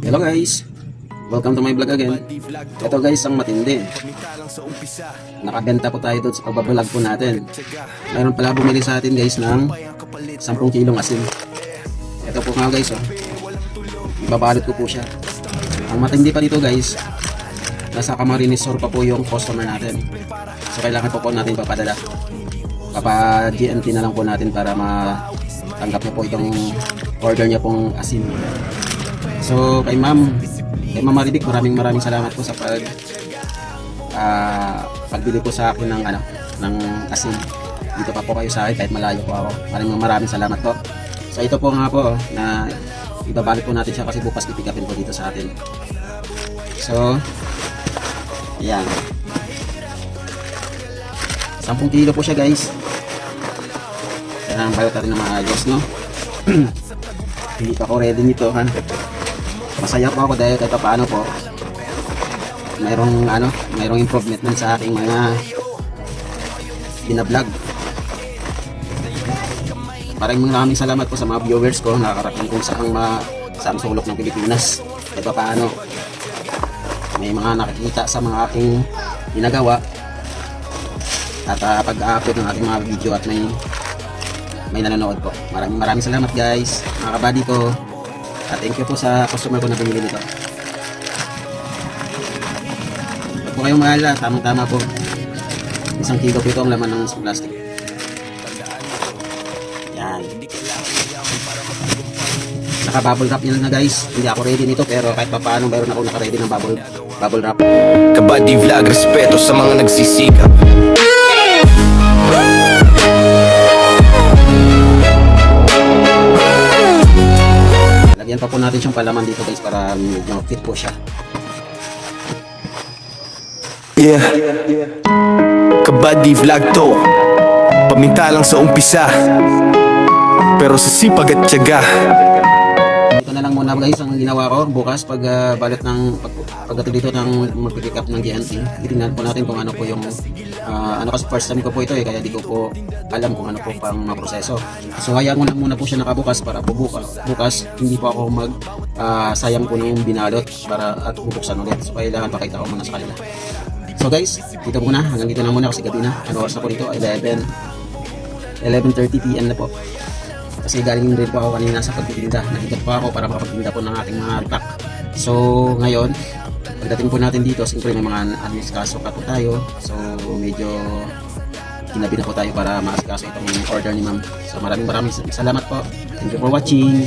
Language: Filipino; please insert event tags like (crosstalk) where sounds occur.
Hello guys! Welcome to my vlog again. Ito guys ang matindi. Nakabenta po tayo doon sa pagbablog po natin. Mayroon pala bumili sa atin guys ng 10 kilong asin. Ito po nga guys oh. Ibabalot ko po siya. Ang matindi pa dito guys, nasa Camarines Sur pa po yung customer natin. So kailangan po po natin papadala. Papa GMT na lang po natin para matanggap niya po itong order niya pong asin. So kay ma'am, kay Ma'am Maribik, maraming maraming salamat po sa pag ah, pagbili po sa akin ng ano, ng asin. Dito pa po kayo sa akin kahit malayo po ako. Maraming maraming salamat po. So ito po nga po na ibabalik po natin siya kasi bukas pipikapin po dito sa atin. So, ayan. 10 kilo po siya guys. Kailangan balot natin na maayos, no? (clears throat) Hindi pa ako ready nito, ha? Masaya po ako dahil kahit paano po, mayroong ano, mayroong improvement man sa aking mga binablog. Maraming maraming salamat po sa mga viewers ko nakakarating kung saan ma saan sulok ng Pilipinas. Kahit pa paano, may mga nakikita sa mga aking ginagawa at uh, pag-upload ng ating mga video at may may nanonood po. Maraming maraming salamat guys, mga kabady ko. At thank you po sa customer ko na bumili nito. Huwag po kayong mahala, tamang-tama po. Isang kilo po ito ang laman ng plastic. Yan. Naka-bubble wrap nila na guys. Hindi ako ready nito pero kahit pa paano mayroon ako naka-ready ng bubble, bubble wrap. Kabady Vlog, respeto sa mga nagsisikap Lagyan pa po natin siyang palaman dito guys para medyo fit po siya. Yeah. Kabady Vlog to. Paminta lang sa umpisa. Pero sa sipag at tiyaga. Dito na lang muna guys ang ginawa ko bukas pag ah, balot ng pag, pagdating dito ng mag-pick up ng GNT. Titingnan po natin kung ano po yung ah, ano kasi first time ko po ito eh kaya di ko po alam kung ano po pang mga proseso. So hayaan ko na muna po siya nakabukas para po bukas, bukas hindi po ako mag ah, sayang po ng binalot para at bubuksan ulit. So kailangan pakita ko muna sa kanila. So guys, dito muna. Hanggang dito na muna kasi gabi na. Ano oras na po dito? 11. 11.30 p.m. na po. Kasi galing rin po ako kanina sa pagtitinda. Nahigat po ako para makapagtinda po ng ating mga repack. So, ngayon, pagdating po natin dito, siyempre may mga administraso pa po tayo. So, medyo ginabi na po tayo para maasikaso itong order ni ma'am. So, maraming maraming salamat po. Thank you for watching.